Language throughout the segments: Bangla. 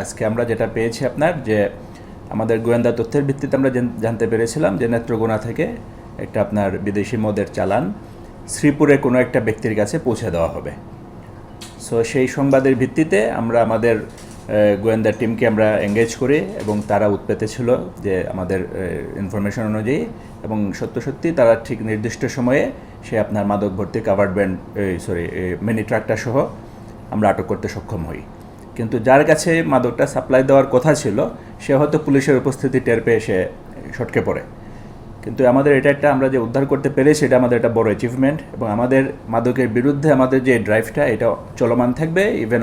আজকে আমরা যেটা পেয়েছি আপনার, যে আমাদের গোয়েন্দা তথ্যের ভিত্তিতে আমরা জানতে পেরেছিলাম যে নেত্রকোনা থেকে একটা আপনার বিদেশি মদের চালান শ্রীপুরে কোনো একটা ব্যক্তির কাছে পৌঁছে দেওয়া হবে। সো সেই সংবাদের ভিত্তিতে আমরা আমাদের গোয়েন্দা টিমকে আমরা এঙ্গেজ করি এবং তারা উৎপেতে ছিল যে আমাদের ইনফরমেশন অনুযায়ী এবং সত্য সত্যি তারা ঠিক নির্দিষ্ট সময়ে সে আপনার মাদক ভর্তি কাভার্ড ব্যান্ড সরি মিনি ট্রাকটা সহ আমরা আটক করতে সক্ষম হই। কিন্তু যার কাছে মাদকটা সাপ্লাই দেওয়ার কথা ছিল, সে হয়তো পুলিশের উপস্থিতি টের পেয়ে সে সটকে পড়ে। কিন্তু আমাদের এটা একটা আমরা যে উদ্ধার করতে পেরেছি, এটা আমাদের একটা বড় অ্যাচিভমেন্ট এবং আমাদের মাদকের বিরুদ্ধে আমাদের যে ড্রাইভটা এটা চলমান থাকবে ইভেন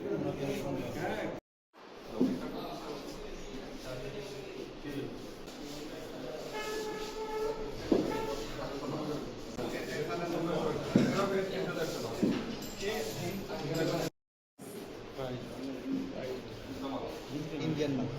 Indian monk.